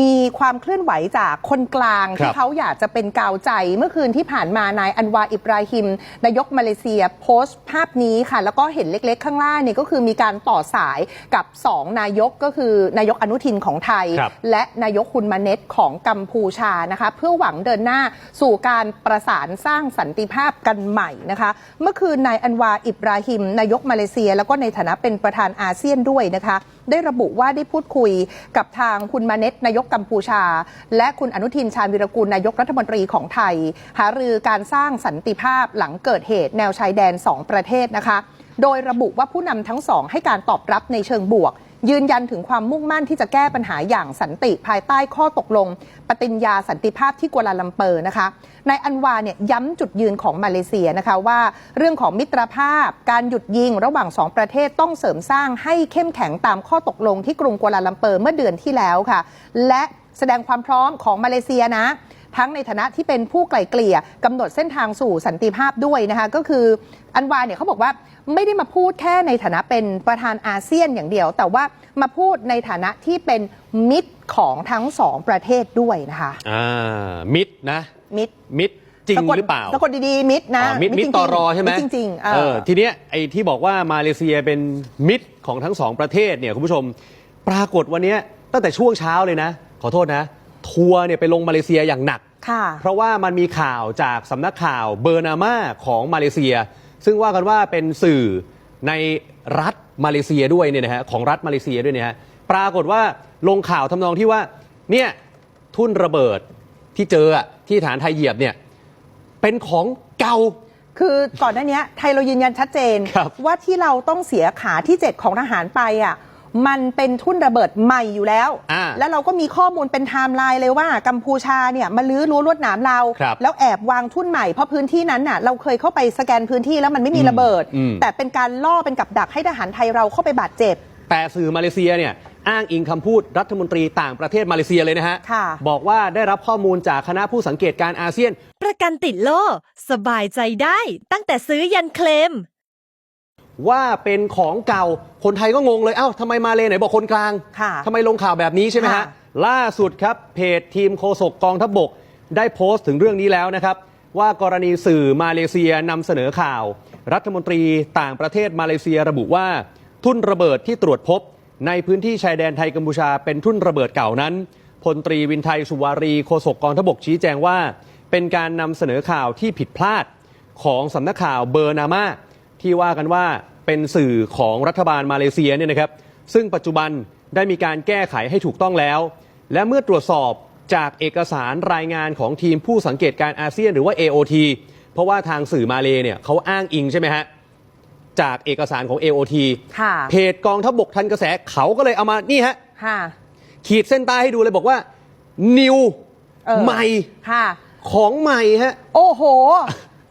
มีความเคลื่อนไหวจากคนกลางครัที่บเขาอยากจะเป็นกาวใจ เมื่อคืนที่ผ่านมานายอันวาอิบราฮิม นายกมาเลเซียโพสต์ภาพนี้ค่ะ แล้วก็เห็นเล็กๆ ข้างล่างนี่ก็คือมีการต่อสายกับ 2 นายกก็คือนายกอนุทินของไทยครับและนายกคุณมาเน็ตของกัมพูชานะคะ เพื่อหวังเดินหน้าสู่การประสานสร้างสันติภาพกันใหม่นะคะ เมื่อคืนนายอันวาอิบราฮิม นายกมาเลเซีย แล้วก็ในฐานะเป็นประธานอาเซียนด้วยนะคะ ได้ระบุว่าได้พูดคุยกับทางคุณมาเน็ตนายกกัมพูชา และคุณอนุทินชาญวิรกูลนายกรัฐมนตรีของไทย หารือการสร้างสันติภาพหลังเกิดเหตุแนวชายแดน 2 ประเทศนะคะ โดยระบุว่าผู้นำทั้งสองให้การตอบรับในเชิงบวก ยืนยันถึงความมุ่งมั่นที่จะแก้ปัญหาอย่างสันติภายใต้ข้อตกลง ปฏิญญาสันติภาพที่กัวลาลัมเปอร์นะคะนายอันวาเนี่ยย้ำจุดยืนของมาเลเซียนะคะว่าเรื่องของมิตรภาพ การหยุดยิงระหว่างสองประเทศต้องเสริมสร้างให้เข้มแข็งตามข้อตกลงที่กรุงกัวลาลัมเปอร์เมื่อเดือนที่แล้วค่ะ และแสดงความพร้อมของมาเลเซียนะ ทั้งในฐานะที่เป็นผู้ไกล่เกลี่ยกำหนดเส้นทางสู่สันติภาพด้วยนะคะก็คืออันวาเนี่ยเขาบอกว่าไม่ได้มาพูดแค่ในฐานะเป็นประธานอาเซียนอย่างเดียว แต่ว่ามาพูดในฐานะที่เป็นมิตรของทั้งสองประเทศด้วยนะคะอ่ามิดนะ มิตรมิดจริงสะกดหรือเปล่าสะกดดีๆ มิตรนะอ๋อมิดมิดจงตๆอรอใช่ไหมจริงๆเอเอออทีเนี้ยไอ้ที่บอกว่ามาเลเซียเป็นมิตรของทั้งสองประเทศเนี่ยคุณผู้ชม ปรากฏวันเนี้ยตั้งแต่ช่วงเช้าเลยนะ ขอโทษนะ ทัวร์เนี่ยไปลงมาเลเซียอย่างหนักค่ะ เพราะว่ามันมีข่าวจากสำนักข่าวเบอร์นามาของมาเลเซีย ซึ่งว่ากันว่าเป็นสื่อในรัฐมาเลเซียด้วยเนี่ยนะฮะของรัฐมาเลเซียด้วยเนี่ยฮะปรากฏว่าลงข่าวทำนองที่ว่าเนี่ยทุ่นระเบิดที่เจออะที่ฐานไทยเหยียบเนี่ยเป็นของเก่าคือก่อนหน้านี้ไทยเรายืนยันชัดเจนครับว่าที่เราต้องเสียขาที่ 7 ของทหารไปอะ มันเป็นทุ่นระเบิดใหม่อยู่แล้ว อ่าแล้วเราก็มีข้อมูลเป็นไทม์ไลน์เลยว่ากัมพูชาเนี่ยมาลื้อรั้วลวดหนามเรา ครับแล้วแอบวางทุ่นใหม่เพราะพื้นที่นั้นน่ะเราเคยเข้าไปสแกนพื้นที่แล้วมันไม่มีระเบิด อืม แต่เป็นการล่อเป็นกับดักให้ทหารไทยเราเข้าไปบาดเจ็บ แต่สื่อมาเลเซียเนี่ยอ้างอิงคำพูดรัฐมนตรีต่างประเทศมาเลเซียเลยนะฮะ ค่ะ บอกว่าได้รับข้อมูลจากคณะผู้สังเกตการอาเซียน ประกันติดโล่สบายใจได้ตั้งแต่ซื้อยันเคลม ว่าเป็นของเก่าคนไทยก็งงเลยเอ้าทำไมมาเลไหนบอกคนกลางค่ะทำไมลงข่าวแบบนี้ใช่ไหมฮะค่ะ ล่าสุดครับเพจทีมโฆษกกองทัพบก ได้โพสต์ถึงเรื่องนี้แล้วนะครับ ว่ากรณีสื่อมาเลเซียนำเสนอข่าว รัฐมนตรีต่างประเทศมาเลเซียระบุว่า ทุ่นระเบิดที่ตรวจพบ ในพื้นที่ชายแดนไทยกัมพูชาเป็นทุ่นระเบิดเก่านั้นพลตรีวินไทยสุวารีโฆษกกองทัพบกชี้แจงว่า เป็นการนำเสนอข่าวที่ผิดพลาด ของสำนักข่าวเบอร์นามา ที่ว่ากันว่าเป็นสื่อของรัฐบาลมาเลเซียเนี่ยนะครับ ซึ่งปัจจุบันได้มีการแก้ไขให้ถูกต้องแล้ว และเมื่อตรวจสอบจากเอกสารรายงานของทีมผู้สังเกตการอาเซียนหรือว่า AOT เพราะว่าทางสื่อมาเลเนี่ยเขาอ้างอิงใช่ไหมฮะจากเอกสารของ AOT ค่ะเพจกองทัพบกทันกระแสเขาก็เลยเอามานี่ฮะค่ะขีดเส้นใต้ให้ดูเลยบอกว่านิวเออใหม่ค่ะของใหม่ฮะ โอ้โห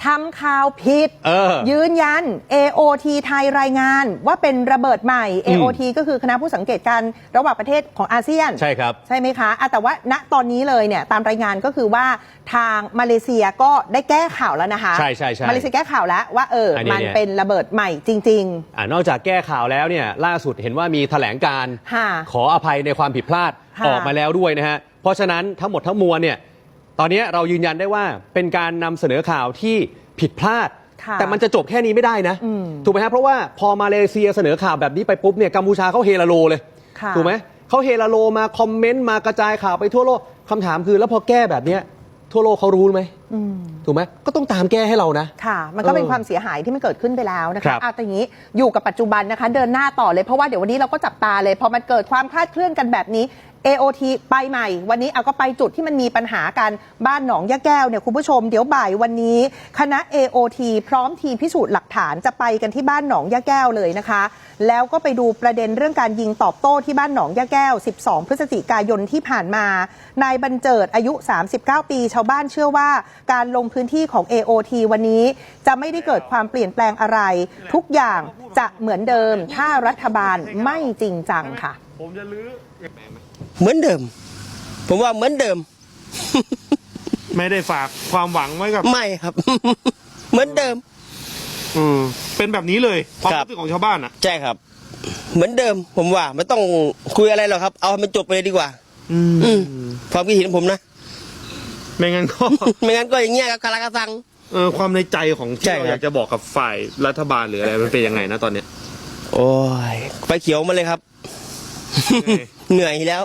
ทำข่าวผิด เออ ยืนยัน AOT ไทยรายงานว่าเป็นระเบิดใหม่อืม AOT ก็คือคณะผู้สังเกตการณ์ระหว่างประเทศของอาเซียน ใช่ครับ ใช่ไหมคะอะแต่ว่าณตอนนี้เลยเนี่ยตามรายงานก็คือว่าทางมาเลเซียก็ได้แก้ข่าวแล้วนะคะใช่ใช่ใช่มาเลเซียแก้ข่าวแล้วว่าเอออนนี้มันเนี่ย เป็นระเบิดใหม่จริง อ่านอกจากแก้ข่าวแล้วเนี่ยล่าสุดเห็นว่ามีแถลงการค่ะ ขออภัยในความผิดพลาดค่ะ ออกมาแล้วด้วยนะฮะ เพราะฉะนั้นทั้งหมดทั้งมวลเนี่ย ตอนนี้เรายืนยันได้ว่าเป็นการนำเสนอข่าวที่ผิดพลาด ค่ะแต่มันจะจบแค่นี้ไม่ได้นะ อืมถูกไหมฮะเพราะว่าพอมาเลเซียเสนอข่าวแบบนี้ไปปุ๊บเนี่ยกัมพูชาเขาเฮลาโลเลย ค่ะ ถูกไหมเขาเฮลาโลมาคอมเมนต์มากระจายข่าวไปทั่วโลกคำถามคือแล้วพอแก้แบบเนี้ยทั่วโลกเขารู้ไหมอืม ถูกไหมก็ต้องตามแก้ให้เรานะ ค่ะ มันก็เป็นเออความเสียหายที่มันเกิดขึ้นไปแล้วนะครัคะบอะแต่อย่างนี้อยู่กับปัจจุบันนะคะ เดินหน้าต่อเลยเพราะว่าเดี๋ยววันนี้เราก็จับตาเลยพอมันเกิดความคลาดเคลื่อนกันแบบนี้ AOT ไปใหม่ วันนี้เอาก็ไปจุดที่มันมีปัญหากันบ้านหนองยะแก้วเนี่ยคุณผู้ชมเดี๋ยวบ่ายวันนี้ คณะ AOT พร้อมทีมพิสูจน์หลักฐานจะไปกันที่บ้านหนองยะแก้วเลยนะคะ แล้วก็ไปดูประเด็นเรื่องการยิงตอบโต้ที่บ้านหนองยะแก้ว 12 พฤศจิกายนที่ผ่านมานายบรรเจิดอายุ 39 ปี ชาวบ้านเชื่อว่า การลงพื้นที่ของ AOT วันนี้จะไม่ได้เกิดความเปลี่ยนแปลงอะไร ทุกอย่างจะเหมือนเดิมถ้ารัฐบาลไม่จริงจังค่ะ ผมจะลื้อเหมือนเดิม ผมว่าเหมือนเดิม ไม่ได้ฝากความหวังไว้กับ ไม่ครับ เหมือนเดิม อืมเป็นแบบนี้เลยความครับรู้สึกของชาวบ้านอะ ใช่ครับ เหมือนเดิม ผมว่าไม่ต้องคุยอะไรหรอกครับ เอาให้มันจบไปเลยดีกว่า อืมอืมความคิดเห็นผมนะ ไม่งั้นก็ ไม่งั้นก็อย่างเงี้ยครับคาราคาซังเออความในใจของที่ใช่เราครับอยากจะบอกกับฝ่ายรัฐบาลหรืออะไรมันเป็นยังไงนะตอนเนี้ย โอ้ยไฟเขียวมาเลยครับ เหนื่อยแล้ว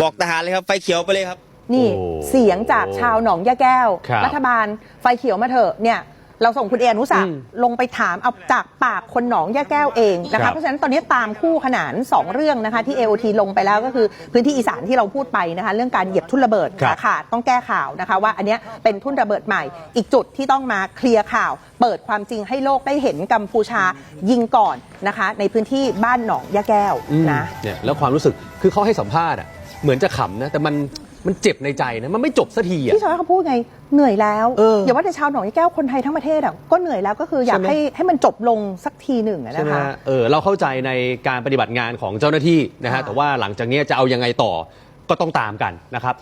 บอกทหารเลยครับ ไฟเขียวไปเลยครับ นี่โอ้เสียงจากชาวหนองยะแก้ว ครับ รัฐบาลไฟเขียวมาเถอะเนี่ย เราส่งคุณเออนุสักอืมลงไปถามเอาจากปากคนหนองยะแก้วเองนะครัคะบเพราะฉะนั้นตอนนี้ตามคู่ขนาน 2 เรื่องนะคะที่ AOT ลงไปแล้วก็คือพื้นที่อีสานที่เราพูดไปนะคะเรื่องการเหยียบทุ่นระเบิดครับ ขาขาดต้องแก้ข่าวนะคะว่าอันเนี้ยเป็นทุ่นระเบิดใหม่ อีกจุดที่ต้องมาเคลียร์ข่าว เปิดความจริงให้โลกได้เห็นกัมพูชายิงก่อนนะคะ ในพื้นที่บ้านหนองยะแก้วอืมนะ เนี่ยแล้วความรู้สึกคือเขาให้สัมภาษณ์อะเหมือนจะขำนะแต่มัน มันเจ็บในใจนะ มันไม่จบสักทีอะ ที่ชาวบ้านเขาพูดไงเหนื่อยแล้วเอออย่าว่าแต่ชาวหนองยะแก้วคนไทยทั้งประเทศอะก็เหนื่อยแล้วก็คืออยากใช่ไหม ให้ให้มันจบลงสักทีหนึ่งอะใช่นะไหมคะ ฮะเออเราเข้าใจในการปฏิบัติงานของเจ้าหน้าที่นะฮะค่ะ แต่ว่าหลังจากเนี้ยจะเอายังไงต่อก็ต้องตามกันนะครับ